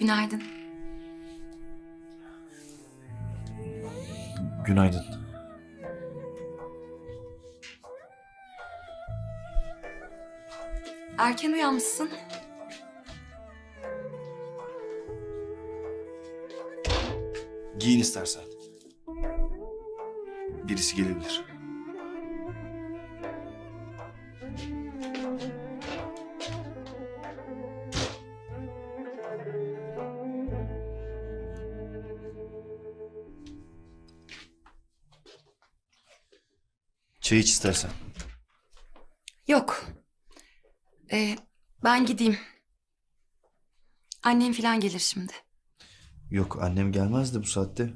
Günaydın. Günaydın. Erken uyanmışsın. Giyin istersen. Birisi gelebilir. Çay iç istersen. Yok. Ee, ben gideyim. Annem falan gelir şimdi. Yok annem gelmezdi bu saatte.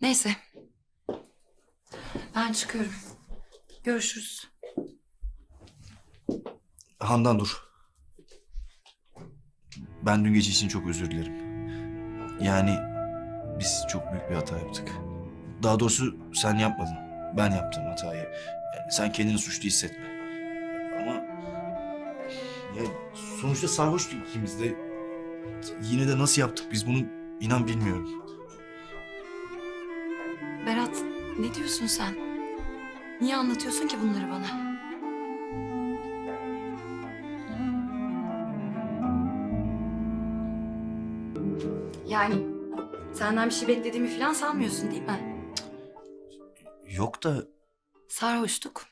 Neyse. Ben çıkıyorum. Görüşürüz. Handan dur. Ben dün gece için çok özür dilerim. Yani biz çok büyük bir hata yaptık. Daha doğrusu sen yapmadın. Ben yaptım hatayı. Yani sen kendini suçlu hissetme. Ama ya sonuçta sarhoştuk ikimiz de. Yine de nasıl yaptık biz bunu inan bilmiyorum. Berat, ne diyorsun sen? Niye anlatıyorsun ki bunları bana? Yani senden bir şey beklediğimi falan sanmıyorsun değil mi? Yok da Sarhoştuk.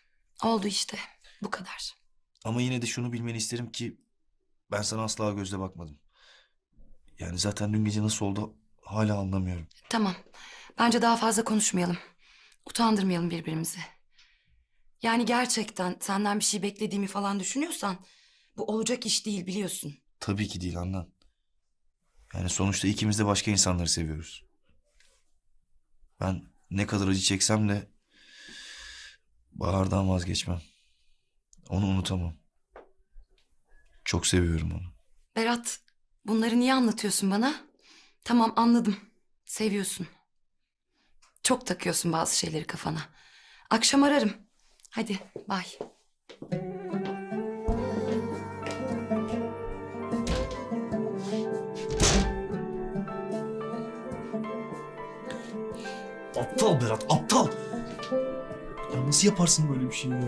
Oldu işte. Bu kadar. ama yine de şunu bilmeni isterim ki ben sana asla gözle bakmadım. Yani zaten dün gece nasıl oldu hala anlamıyorum. Tamam. Bence daha fazla konuşmayalım. Utandırmayalım birbirimizi. Yani gerçekten senden bir şey beklediğimi falan düşünüyorsan bu olacak iş değil biliyorsun. Tabii ki değil Handan. Yani sonuçta ikimiz de başka insanları seviyoruz. Ben ne kadar acı çeksem de Bahar'dan vazgeçmem. Onu unutamam. Çok seviyorum onu. Berat, bunları niye anlatıyorsun bana? Tamam anladım. Seviyorsun. Çok takıyorsun bazı şeyleri kafana. Akşam ararım. Hadi bay. Aptal Berat, aptal! Ya nasıl yaparsın böyle bir şey ya?